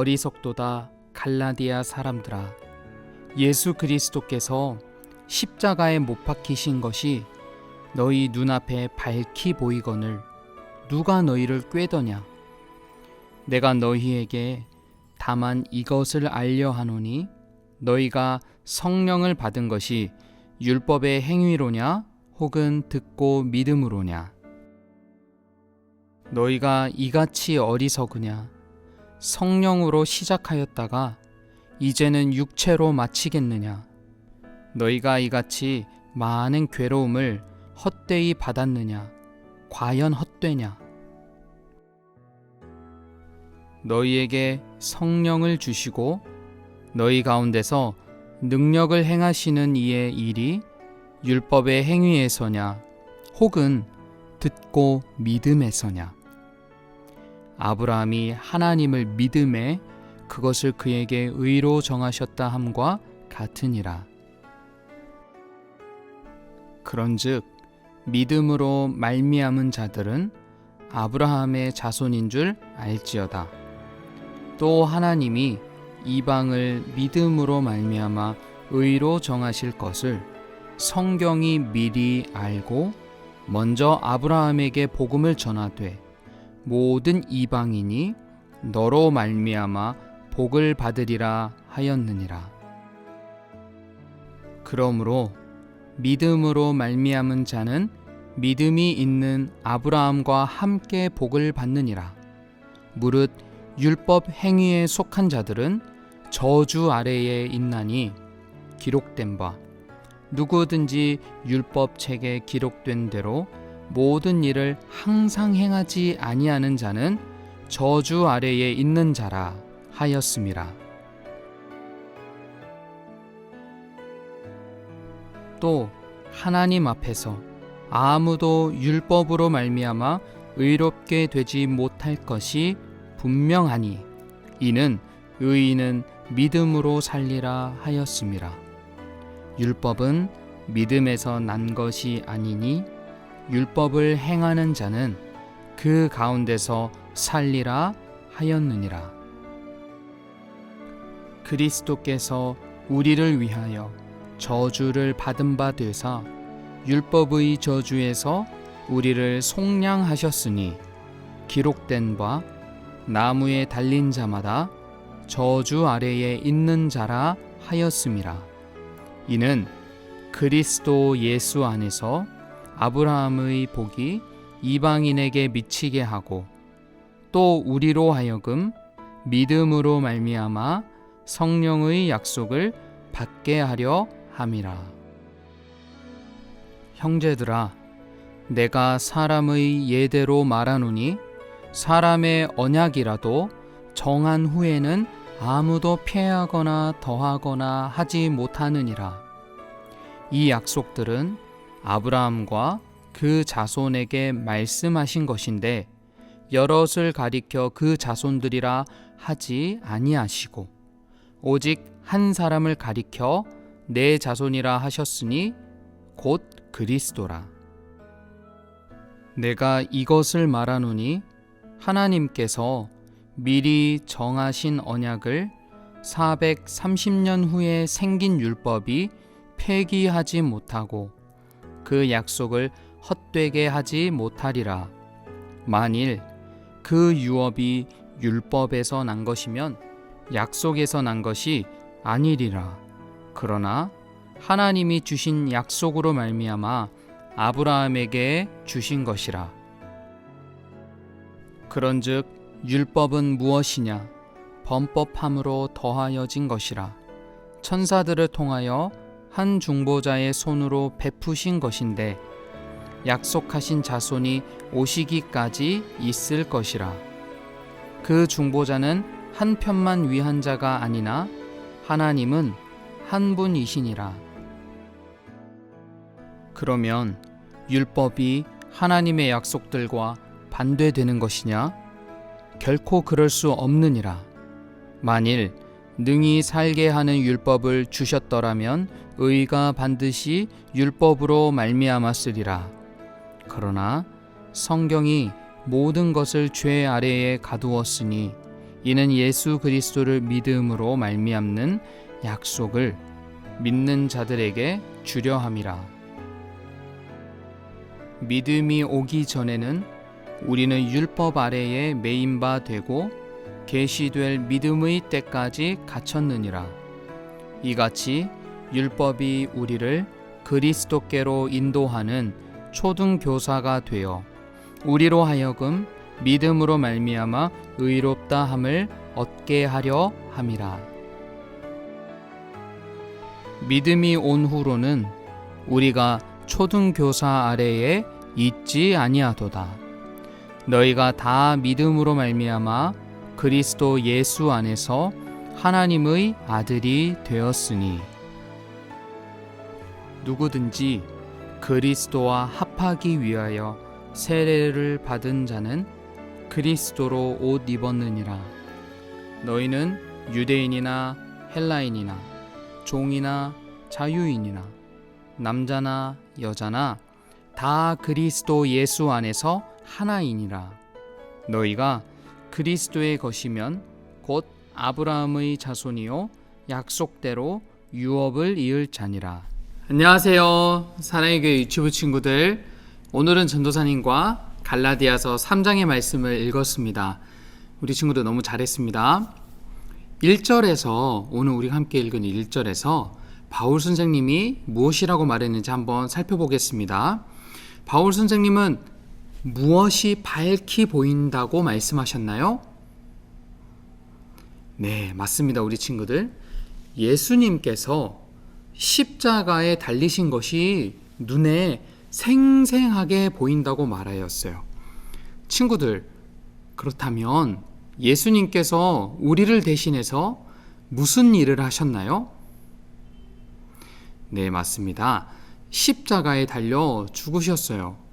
어리석도다 갈라디아 사람들아 예수 그리스도께서 십자가에 못 박히신 것이 너희 눈앞에 밝히 보이거늘 누가 너희를 꾀더냐? 내가 너희에게 다만 이것을 알려 하노니 너희가 성령을 받은 것이 율법의 행위로냐 혹은 듣고 믿음으로냐? 너희가 이같이 어리석으냐 성령으로 시작하였다가 이제는 육체로 마치겠느냐? 너희가 이같이 많은 괴로움을 헛되이 받았느냐? 과연 헛되냐? 너희에게 성령을 주시고 너희 가운데서 능력을 행하시는 이의 일이 율법의 행위에서냐? 혹은 듣고 믿음에서냐 아브라함이 하나님을 믿음에 그것을 그에게 의로 정하셨다 함과 같으니라. 그런즉 믿음으로 말미암은 자들은 아브라함의 자손인 줄 알지어다. 또 하나님이 이방을 믿음으로 말미암아 의로 정하실 것을 성경이 미리 알고 먼저 아브라함에게 복음을 전하되 모든 이방인이 너로 말미암아 복을 받으리라 하였느니라. 그러므로 믿음으로 말미암은 자는 믿음이 있는 아브라함과 함께 복을 받느니라. 무릇 율법 행위에 속한 자들은 저주 아래에 있나니 기록된 바 누구든지 율법 책에 기록된 대로 모든 일을 항상 행하지 아니하는 자는 저주 아래에 있는 자라 하였음이라. 또 하나님 앞에서 아무도 율법으로 말미암아 의롭게 되지 못할 것이 분명하니 이는 의인은 믿음으로 살리라 하였음이라. 율법은 믿음에서 난 것이 아니니 율법을 행하는 자는 그 가운데서 살리라 하였느니라. 그리스도께서 우리를 위하여 저주를 받은 바 되사 율법의 저주에서 우리를 속량하셨으니 기록된 바 나무에 달린 자마다 저주 아래에 있는 자라 하였음이라. 이는 그리스도 예수 안에서 아브라함의 복이 이방인에게 미치게 하고 또 우리로 하여금 믿음으로 말미암아 성령의 약속을 받게 하려 함이라. 형제들아, 내가 사람의 예대로 말하노니 사람의 언약이라도 정한 후에는 아무도 폐하거나 더하거나 하지 못하느니라. 이 약속들은 아브라함과 그 자손에게 말씀하신 것인데 여럿을 가리켜 그 자손들이라 하지 아니하시고 오직 한 사람을 가리켜 내 자손이라 하셨으니 곧 그리스도라. 내가 이것을 말하노니 하나님께서 미리 정하신 언약을 430년 후에 생긴 율법이 폐기하지 못하고 그 약속을 헛되게 하지 못하리라. 만일 그 유업이 율법에서 난 것이면 약속에서 난 것이 아니리라. 그러나 하나님이 주신 약속으로 말미암아 아브라함에게 주신 것이라. 그런즉 율법은 무엇이냐? 범법함으로 더하여진 것이라. 천사들을 통하여 한 중보자의 손으로 베푸신 것인데 약속하신 자손이 오시기까지 있을 것이라. 그 중보자는 한 편만 위한 자가 아니나 하나님은 한 분이시니라. 그러면 율법이 하나님의 약속들과 반대되는 것이냐? 결코 그럴 수 없느니라. 만일 능히 살게 하는 율법을 주셨더라면 의가 반드시 율법으로 말미암았으리라. 그러나 성경이 모든 것을 죄 아래에 가두었으니 이는 예수 그리스도를 믿음으로 말미암는 약속을 믿는 자들에게 주려 함이라. 믿음이 오기 전에는 우리는 율법 아래에 매인 바 되고 계시될 믿음의 때까지 갇혔느니라. 이같이 율법이 우리를 그리스도께로 인도하는 초등 교사가 되어 우리로 하여금 믿음으로 말미암아 의롭다 함을 얻게 하려 함이라. 믿음이 온 후로는 우리가 초등 교사 아래에 있지 아니하도다. 너희가 다 믿음으로 말미암아 그리스도 예수 안에서 하나님의 아들이 되었으니 누구든지 그리스도와 합하기 위하여 세례를 받은 자는 그리스도로 옷 입었느니라. 너희는 유대인이나 헬라인이나 종이나 자유인이나 남자나 여자나 다 그리스도 예수 안에서 하나이니라. 너희가 그리스도의 것이면 곧 아브라함의 자손이요 약속대로 유업을 이을 자니라. 안녕하세요. 사랑의 교회 유튜브 친구들. 오늘은 전도사님과 갈라디아서 3장의 말씀을 읽었습니다. 우리 친구들 너무 잘했습니다. 1절에서 오늘 우리가 함께 읽은 1절에서 바울 선생님이 무엇이라고 말했는지 한번 살펴보겠습니다. 바울 선생님은 무엇이 밝히 보인다고 말씀하셨나요? 네, 맞습니다. 우리 친구들. 예수님께서 십자가에 달리신 것이 눈에 생생하게 보인다고 말하였어요. 친구들, 그렇다면 예수님께서 우리를 대신해서 무슨 일을 하셨나요? 네, 맞습니다. 십자가에 달려 죽으셨어요.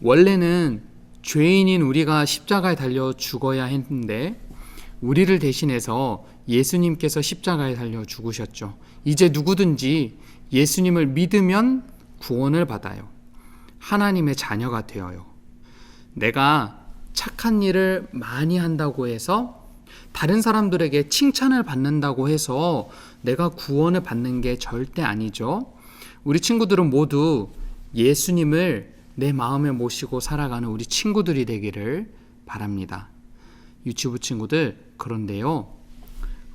원래는 죄인인 우리가 십자가에 달려 죽어야 했는데 우리를 대신해서 예수님께서 십자가에 달려 죽으셨죠. 이제 누구든지 예수님을 믿으면 구원을 받아요. 하나님의 자녀가 되어요. 내가 착한 일을 많이 한다고 해서 다른 사람들에게 칭찬을 받는다고 해서 내가 구원을 받는 게 절대 아니죠. 우리 친구들은 모두 예수님을 내 마음에 모시고 살아가는 우리 친구들이 되기를 바랍니다. 유치부 친구들, 그런데요.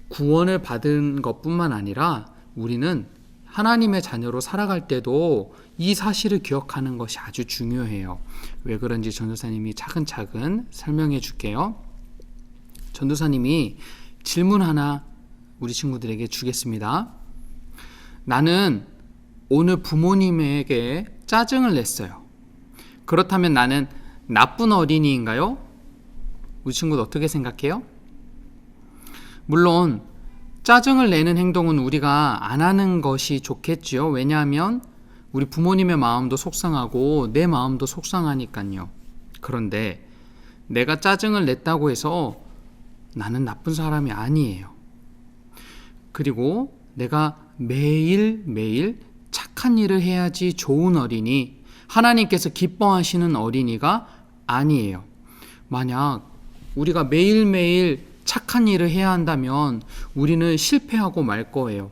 구원을 받은 것뿐만 아니라 우리는 하나님의 자녀로 살아갈 때도 이 사실을 기억하는 것이 아주 중요해요. 왜 그런지 전도사님이 차근차근 설명해 줄게요. 전도사님이 질문 하나 우리 친구들에게 주겠습니다. 나는 오늘 부모님에게 짜증을 냈어요. 그렇다면 나는 나쁜 어린이인가요? 우리 친구들 어떻게 생각해요? 물론 짜증을 내는 행동은 우리가 안 하는 것이 좋겠지요. 왜냐하면 우리 부모님의 마음도 속상하고 내 마음도 속상하니까요. 그런데 내가 짜증을 냈다고 해서 나는 나쁜 사람이 아니에요. 그리고 내가 매일매일 착한 일을 해야지 좋은 어린이, 하나님께서 기뻐하시는 어린이가 아니에요. 만약 우리가 매일매일 착한 일을 해야 한다면 우리는 실패하고 말 거예요.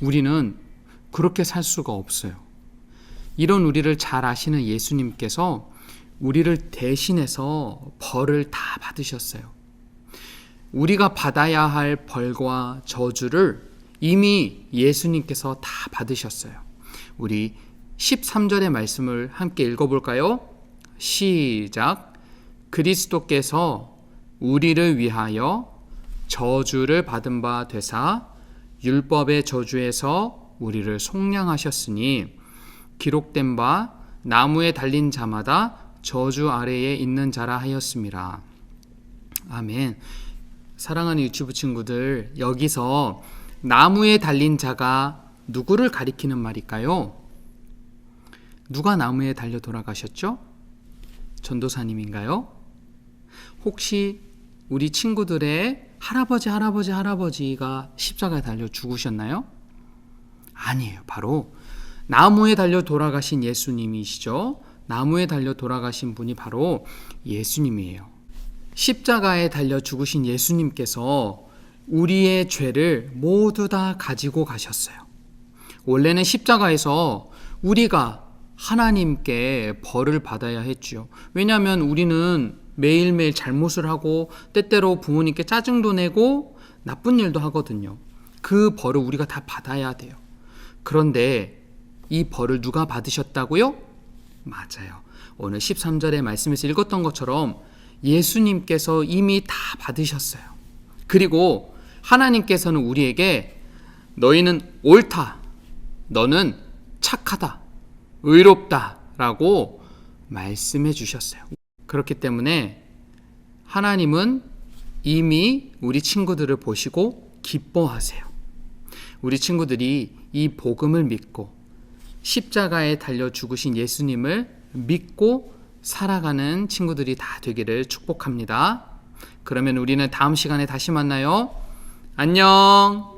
우리는 그렇게 살 수가 없어요. 이런 우리를 잘 아시는 예수님께서 우리를 대신해서 벌을 다 받으셨어요. 우리가 받아야 할 벌과 저주를 이미 예수님께서 다 받으셨어요. 우리 13절의 말씀을 함께 읽어볼까요? 시작. 그리스도께서 우리를 위하여 저주를 받은 바 되사 율법의 저주에서 우리를 속량하셨으니 기록된 바 나무에 달린 자마다 저주 아래에 있는 자라 하였습니다. 아멘. 사랑하는 유튜브 친구들, 여기서 나무에 달린 자가 누구를 가리키는 말일까요? 누가 나무에 달려 돌아가셨죠? 전도사님인가요? 혹시 우리 친구들의 할아버지, 할아버지, 할아버지가 십자가에 달려 죽으셨나요? 아니에요. 바로 나무에 달려 돌아가신 예수님이시죠. 나무에 달려 돌아가신 분이 바로 예수님이에요. 십자가에 달려 죽으신 예수님께서 우리의 죄를 모두 다 가지고 가셨어요. 원래는 십자가에서 우리가 하나님께 벌을 받아야 했죠. 왜냐하면 우리는 매일매일 잘못을 하고 때때로 부모님께 짜증도 내고 나쁜 일도 하거든요. 그 벌을 우리가 다 받아야 돼요. 그런데 이 벌을 누가 받으셨다고요? 맞아요. 오늘 13절의 말씀에서 읽었던 것처럼 예수님께서 이미 다 받으셨어요. 그리고 하나님께서는 우리에게 너희는 옳다. 너는 착하다. 의롭다. 라고 말씀해 주셨어요. 그렇기 때문에 하나님은 이미 우리 친구들을 보시고 기뻐하세요. 우리 친구들이 이 복음을 믿고 십자가에 달려 죽으신 예수님을 믿고 살아가는 친구들이 다 되기를 축복합니다. 그러면 우리는 다음 시간에 다시 만나요. 안녕!